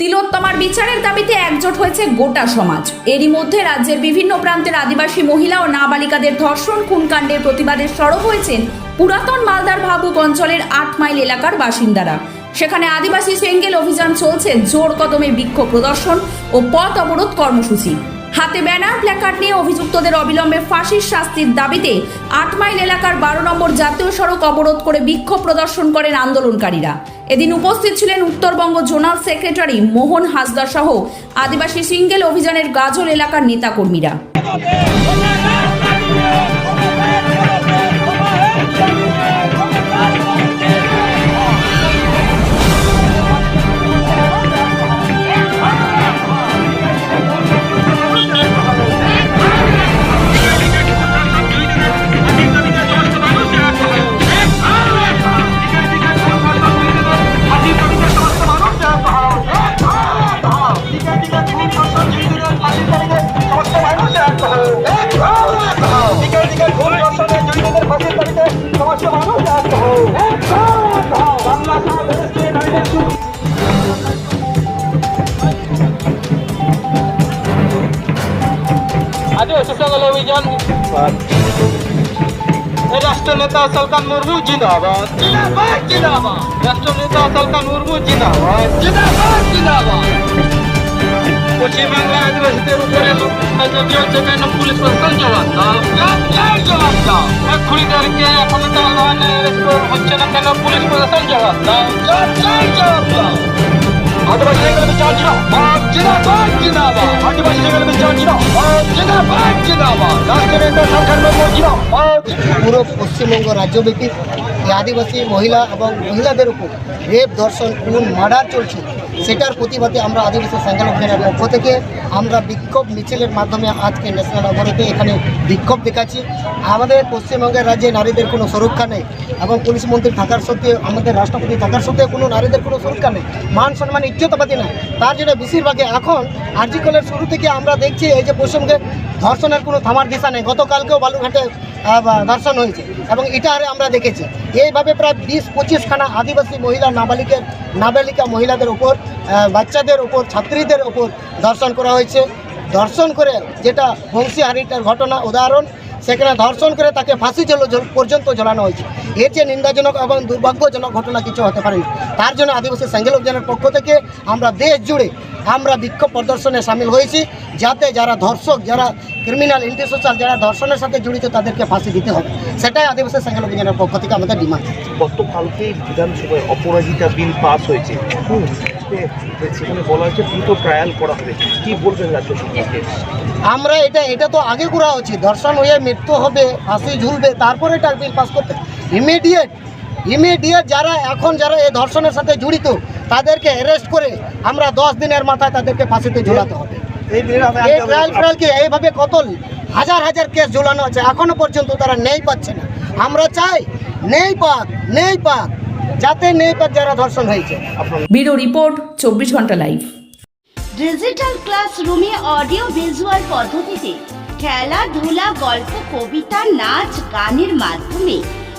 তিলোত্তমার বিচারের দাবিতে একজোট হয়েছে গোটা সমাজ। এরই মধ্যে রাজ্যের বিভিন্ন প্রান্তের আদিবাসী মহিলা ও নাবালিকাদের ধর্ষণ, খুনকাণ্ডের প্রতিবাদে সরব হয়েছেন পুরাতন মালদার ভাবুক অঞ্চলের আট মাইল এলাকার বাসিন্দারা। সেখানে আদিবাসী সেঙ্গেল অভিযান চলছে জোর কদমে বিক্ষোভ প্রদর্শন ও পথ অবরোধ কর্মসূচি। হাতে ব্যানার, প্ল্যাকার্ড নিয়ে অভিযুক্তদের অবিলম্বে ফাঁসির শাস্তির দাবিতে আট মাইল এলাকার বারো নম্বর জাতীয় সড়ক অবরোধ করে বিক্ষোভ প্রদর্শন করেন আন্দোলনকারীরা। এদিন উপস্থিত ছিলেন উত্তরবঙ্গ জোনাল সেক্রেটারি মোহন হাসদার সহ আদিবাসী সিঙ্গেল অভিযানের গাজল এলাকার নেতাকর্মীরা। এই রাষ্ট্রনেতা সলকান মুর্মু, জিন্দাবাদ। জিন্দাবাদ জিন্দাবাদ। রাষ্ট্রনেতা সলকান মুর্মু, জিন্দাবাদ। জিন্দাবাদ জিন্দাবাদ। পশ্চিমবাংলা আদিবাসীদের উপরে কেন পুলিশ প্রশাসন জবাব দাও? জবাব দাও তাদেরকে এখন হচ্ছে না কেন পুলিশ প্রশাসন জবাব দাও জবাব দাও। পুরো পশ্চিমবঙ্গ রাজ্যব্যাপী আদিবাসী মহিলা এবং মহিলাদের উপর রেপ ধর্ষণ খুন মার্ডার চলছে সেটার প্রতিবাদে আমরা আদিবাসী সংখ্যালঘু অভিযানের পক্ষ থেকে আমরা বিক্ষোভ মিছিলের মাধ্যমে আজকে ন্যাশনাল অবরোধে এখানে বিক্ষোভ দেখাচ্ছি। আমাদের পশ্চিমবঙ্গের রাজ্যে নারীদের কোনো সুরক্ষা নেই এবং পুলিশ মন্ত্রী থাকার সত্ত্বেও আমাদের রাষ্ট্রপতি থাকার সত্ত্বেও কোনো নারীদের কোনো সুরক্ষা নেই। মান সম্মান ইজ্জতপাতি না তার জন্য বেশিরভাগে এখন আর্জিকলের শুরু থেকে আমরা দেখছি এই যে পশ্চিমবঙ্গে ধর্ষণের কোনো থামার দিশা নেই। গতকালকেও বালুরঘাটে আহ, বা ধর্ষণ হয়েছে। এবং এটা আমরা দেখেছি। এইভাবে প্রায় বিশ পঁচিশখানা আদিবাসী মহিলা নাবালিকের, নাবালিকা মহিলাদের উপর বাচ্চাদের উপর ছাত্রীদের উপর ধর্ষণ করা হয়েছে। ধর্ষণ করে যেটা বংশীহারিটার ঘটনা, উদাহরণ, সেখানে ধর্ষণ করে তাকে ফাঁসি পর্যন্ত ঝোলানো হয়েছে। এর চেয়ে নিন্দাজনক এবং দুর্ভাগ্যজনক ঘটনা কিছু হতে পারে না। তার জন্য আদিবাসী সাইকেল অভিযানের পক্ষ থেকে আমরা দেশ জুড়ে আমরা বিক্ষোভ প্রদর্শনে সামিল হয়েছি যাতে যারা ধর্ষক যারা ক্রিমিনাল ইন্টিসোশাল যারা ধর্ষণের সাথে জড়িত তাদেরকে ফাঁসি দিতে হবে। সেটাই আদিবাসী অভিযানের পক্ষ থেকে আমাদের ডিমান্ড। গতকালকে বিধানসভায় অপরাজিতা বিল পাস হয়েছে। সেখানে বলা হয়েছে দ্রুত ট্রায়াল করা হবে। কি বলবেন রাজ্য সরকারকে? আমরা এটা এটা তো আগে করা উচিত। ধর্ষণ হয়ে মৃত্যু হবে ফাঁসি ঝুলবে তারপরে এটা বিল পাস করতে। ইমিডিয়েট ইমিডিয়েট যারা এখন যারা এই ধর্ষণের সাথে জড়িত তাদেরকে অ্যারেস্ট করে আমরা দশ দিনের মাথায় তাদেরকে ফাঁসিতে ঝুলাতে হবে। এই ট্রায়াল ফ্রায়ালকে এইভাবে কত হাজার হাজার কেস ঝুলানো আছে এখনও পর্যন্ত তারা নেই পাচ্ছে না। আমরা চাই নেই পাক নেই পাক যাতে নেই পাক যারা ধর্ষণ হয়েছে। ব্যুরো রিপোর্ট চব্বিশ ঘণ্টা লাইভ ডিজিটাল ক্লাসরুমে অডিও ভিজুয়াল পদ্ধতিতে খেলাধুলা গল্প কবিতা নাচ গানের মাধ্যমে